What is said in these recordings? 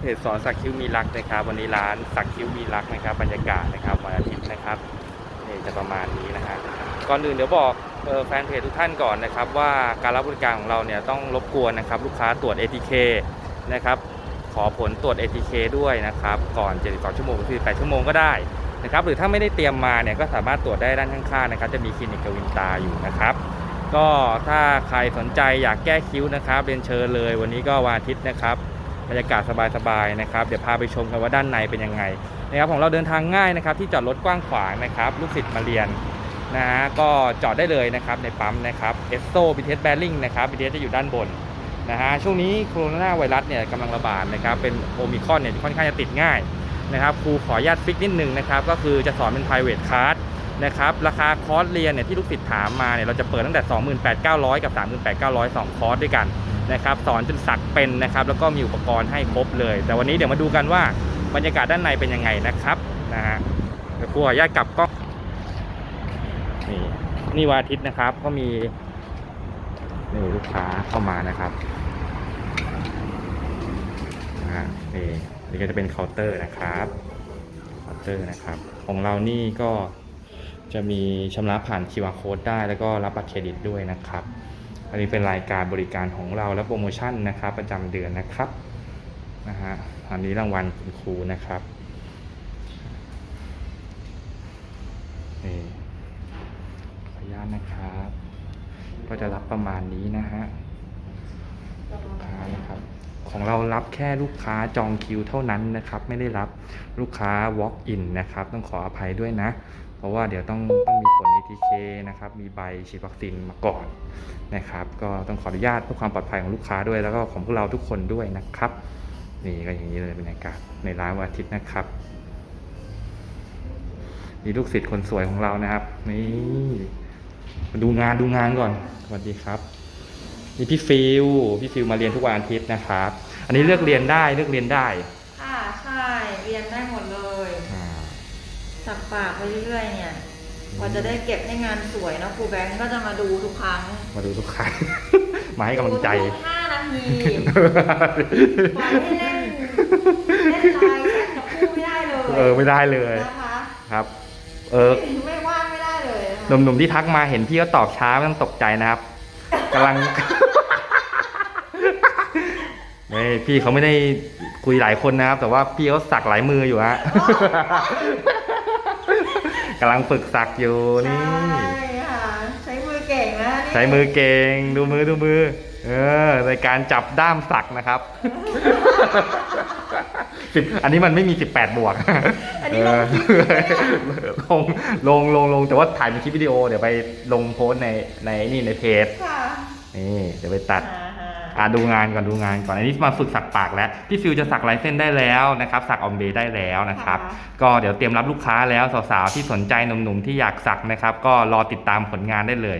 เพจสอนสักคิ้วมีรักนะครับ วันนี้ร้านสักคิ้วมีรักนะครับ บรรยากาศนะครับวันอาทิตย์นะครับนี่จะประมาณนี้นะฮะก่อนอื่นเดี๋ยวบอกแฟนเพจทุกท่านก่อนนะครับ ว่าการรับบริการของเราเนี่ยต้องรบกวนนะครับลูกค้าตรวจ ATK นะครับขอผลตรวจ ATK ด้วยนะครับก่อน 72 ชั่วโมงหรือ8ชั่วโมงก็ได้นะครับหรือถ้าไม่ได้เตรียมมาเนี่ยก็สามารถตรวจได้ด้านข้างๆนะครับจะมีคลินิกกวินตาอยู่นะครับ ก็ถ้าใครสนใจอยากแก้คิ้วนะครับเรียนเชิญเลย วันนี้ก็วันอาทิตย์นะครับ บรรยากาศสบายๆนะครับ เดี๋ยวพาไปชมกันว่าด้านในเป็นยังไงนะครับของเราเดินทางง่ายนะครับ ที่จอดรถกว้างขวางนะครับลูกศิษย์มาเรียนนะฮะก็จอดได้เลยนะครับในปั๊มนะครับเอสโซบิเทสแบริ่งนะครับบิเทสจะอยู่ด้านบนนะฮะช่วงนี้โคโรนาไวรัสเนี่ยกำลังระบาดนะครับเป็นโอมิคอนเนี่ยค่อนข้างจะติดง่ายนะครับครูขออนุญาตฟิกนิดนึงนะครับก็คือจะสอนเป็น private class นะครับราคาคอร์สเรียนเนี่ยที่ลูกศิษย์ถามมาเนี่ยเราจะเปิดตั้งแต่ 28,900 กับ 38,900สองคอร์สด้วยกัน นะครับสอนจนสักเป็นนะครับ แล้วก็มีอุปกรณ์ให้ครบเลย แต่วันนี้เดี๋ยวมาดูกันว่าบรรยากาศด้านในเป็นยังไงนะครับนะฮะเดี๋ยวครูขออนุญาตกลับกล้องนี่นี่วันอาทิตย์นะครับก็มีนี่ลูกค้าเข้ามานะครับนะฮะนี่นี่ก็จะเป็นเคาน์เตอร์นะครับเคาน์เตอร์นะครับ ของเรานี่ก็จะมีชำระผ่าน QR code ได้แล้วก็รับบัตรเครดิตด้วยนะครับ อันนี้เป็นรายการบริการของเราและโปรโมชั่นนะครับ ประจำเดือนนะครับนะฮะอันนี้รางวัลคุณครูนะครับนี่ขออนุญาตนะครับ ก็จะรับประมาณนี้นะฮะลูกค้านะครับของเรารับแค่ลูกค้าจองคิวเท่านั้นนะครับ ไม่ได้รับลูกค้า walk in นะครับ ต้องขออภัยด้วยนะ เพราะว่าเดี๋ยวต้องต้องมีผล ATK นะครับมีใบฉีดวัคซีนมาก่อนนะครับ ก็ต้องขออนุญาตเพื่อความปลอดภัยของลูกค้าด้วย แล้วก็ของพวกเราทุกคนด้วยนะครับนี่ก็อย่างนี้เลยบรรยากาศในร้านวันอาทิตย์นะครับนี่ลูกศิษย์คนสวยของเรานะครับนี่มาดูงานดูงานก่อนสวัสดีครับนี่พี่ฟิลพี่ฟิลมาเรียนทุกวันอาทิตย์นะครับ อันนี้เลือกเรียนได้เลือกเรียนได้ค่ะใช่เรียนได้หมดเลยอ่าสักปากไปเรื่อยๆเนี่ย กว่าจะได้เก็บให้งานสวยนะครูแบงก์ก็จะมาดูทุกครั้งมาดูทุกครั้ง มาให้กำลังใจดูทุกห้านาทีปล่อยให้เล่นเล่นไลน์แชทกับครูไม่ได้เลยเออไม่ได้เลยนะคะครับ เออไม่ว่างไม่ได้เลยนะคะหนุ่มๆที่ทักมาเห็นพี่ก็ตอบช้าไม่ต้องตกใจนะครับกำลังไม่พี่เขาไม่ได้คุยหลายคนนะครับ แต่ว่าพี่เขาสักหลายมืออยู่ฮะ กำลังฝึกสักอยู่นี่ใช่ค่ะใช้มือเก่งนะนี่ใช้มือเก่งดูมือดูมือ เออในการจับด้ามสักนะครับสิบอันนี้มันไม่มีสิบแปดบวกอันนี้ลงคลิปลงลงลงลงแต่ว่าถ่ายเป็นคลิปวิดีโอเดี๋ยวไปลงโพสต์ในในนี่ในเพจค่ะนี่เดี๋ยวไปตัด อ่าฮะอ่าดูงานก่อนดูงานก่อนอันนี้มาฝึกสักปากแล้วพี่ฟิวจะสักลายเส้นได้แล้วนะครับสักออมเบได้แล้วนะครับก็เดี๋ยวเตรียมรับลูกค้าแล้วสาวๆที่สนใจหนุ่มๆที่อยากสักนะครับก็รอติดตามผลงานได้เลย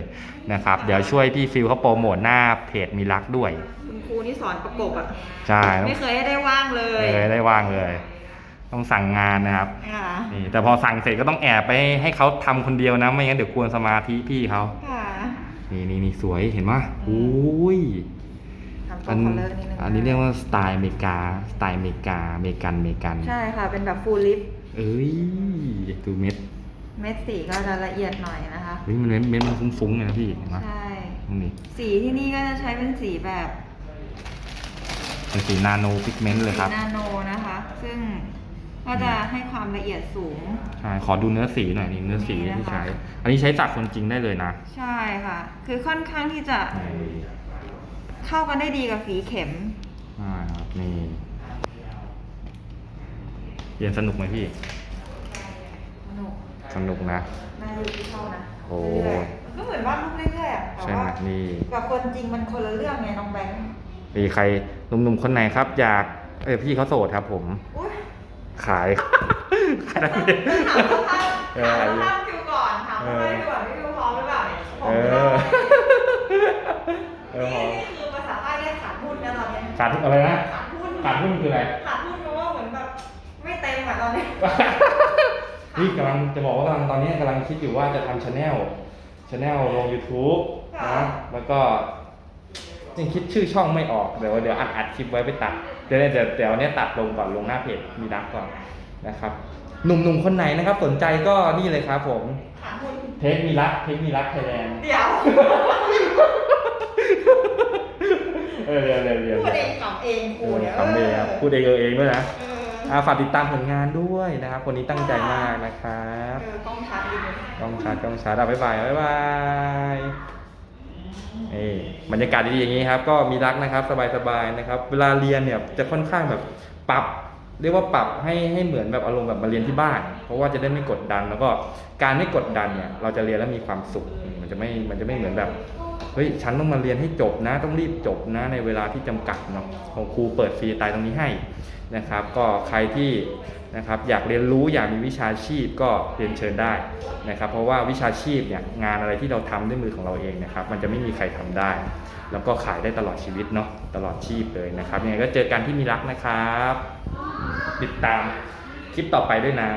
นะครับเดี๋ยวช่วยพี่ฟิวเขาโปรโมทหน้าเพจมีรักด้วย คุณครูนี่สอนประกบอะใช่ต้องไม่เคยให้ได้ว่างเลยเลยได้ว่างเลย ต้องสั่งงานนะครับค่ะนี่แต่พอสั่งเสร็จก็ต้องแอบไปให้เขาทำคนเดียวนะไม่งั้นเดี๋ยวกวนสมาธิพี่เขาค่ะนี่นี่นี่สวยเห็นไหมอุ้ยทำตั อัวนคอลเลอร์นิดนึงอันนี้เรียกว่าสไตล์อเมริกา สไตล์อเมริกาอเมริกันอเมริกัน ใช่ค่ะ เป็นแบบฟูลลิปเอ้ยดูเม็ด เม็ดสีก็จะละเอียดหน่อยนะคะเฮ้ยมันเม็ดเม็ดมันฟุ้งๆเลยนะพี่เห็นไหมใช่นี่สีที่นี่ก็จะใช้เป็นสีแบบเป็นสีนาโนพิกเมนต์เลยครับสีนาโนนะคะ ซึ่งก็จะให้ความละเอียดสูงใช่ขอดูเนื้อสีหน่อยนี่เนื้อสีนี่นะคะที่ใช้ อันนี้ใช้สักคนจริงได้เลยนะ ใช่ค่ะ คือค่อนข้างที่จะนี่ เข้ากันได้ดีกับฝีเข็มใช่ครับนี่เรียนสนุกไหมพี่ สนุกสนุกนะ น่าดูที่เข้านะโอ้ เรื่อยๆก็เหมือนวาดรูปเรื่อยๆอะแต่ใช่ไหมว่านี่ กับคนจริงมันคนละเรื่องไงน้องแบงค์มีใครหนุ่มๆคนไหนครับ อยากเออพี่เขาโสดครับผม อุ้ยขาย ขายอะไรเนี่ยถามสภาพเอถามอสภาพคิ หุ้นนะตอนเนี้ยขาดอะไรนะขาดหุ้นขาดหุ้นคืออะไร ขาดหุ้นเพราะว่าเหมือนแบบไม่เต็มอะตอนนี้นี่กำลังจะบอกว่ากำลังตอนนี้กำลังคิดอยู่ว่าจะทำชาแนลชาแนลลง YouTube นะแล้วก็จยังคิดชื่อช่องไม่ออกเดี๋ยวเดี๋ยวอัดอัดคลิปไว้ไปตัดเดี๋ยวเดี๋ยวเดี๋ยวเนี้ยตัดลงก่อนลงหน้าเพจมีรักก่อนนะครับหนุ่มๆคนไหนนะครับ สนใจก็นี่เลยครับผมถามคุณเทคมีรักเทคมีรักไทยแลนด์ เดี๋ยว เออเดี๋ยวเดี๋ยวเดี๋ยวพูดเองขำเองเอกูอเนี่ยทำเองครับพูดเองเออเองด้วยนะเอออ่าฝากติดตามผลงานด้วยนะครับคนนี้ตั้งใจมากนะครับเออกล้องชัดดีเลยกล้องชัดกล้องชัดอะบ๊ายบายบ๊ายบายนี่บรรยากาศดีๆอย่างนี้ครับ ก็มีรักนะครับสบายๆนะครับ เวลาเรียนเนี่ยจะค่อนข้างแบบปรับ เรียกว่าปรับให้ให้เหมือนแบบอารมณ์แบบมาเรียนที่บ้าน เพราะว่าจะได้ไม่กดดัน แล้วก็การไม่กดดันเนี่ยเราจะเรียนแล้วมีความสุข มันจะไม่มันจะไม่เหมือนแบบเฮ้ยฉันต้องมาเรียนให้จบนะ ต้องรีบจบนะในเวลาที่จำกัดเนาะของครูเปิดฟรีตายตรงนี้ให้นะครับ ก็ใครที่นะครับอยากเรียนรู้อยากมีวิชาชีพก็เรียนเชิญได้นะครับ เพราะว่าวิชาชีพเนี่ยงานอะไรที่เราทำด้วยมือของเราเองนะครับ มันจะไม่มีใครทำได้ แล้วก็ขายได้ตลอดชีวิตเนาะตลอดชีพเลยนะครับยังไงก็เจอกันที่มีรักนะครับ ติดตามคลิปต่อไปด้วยนะ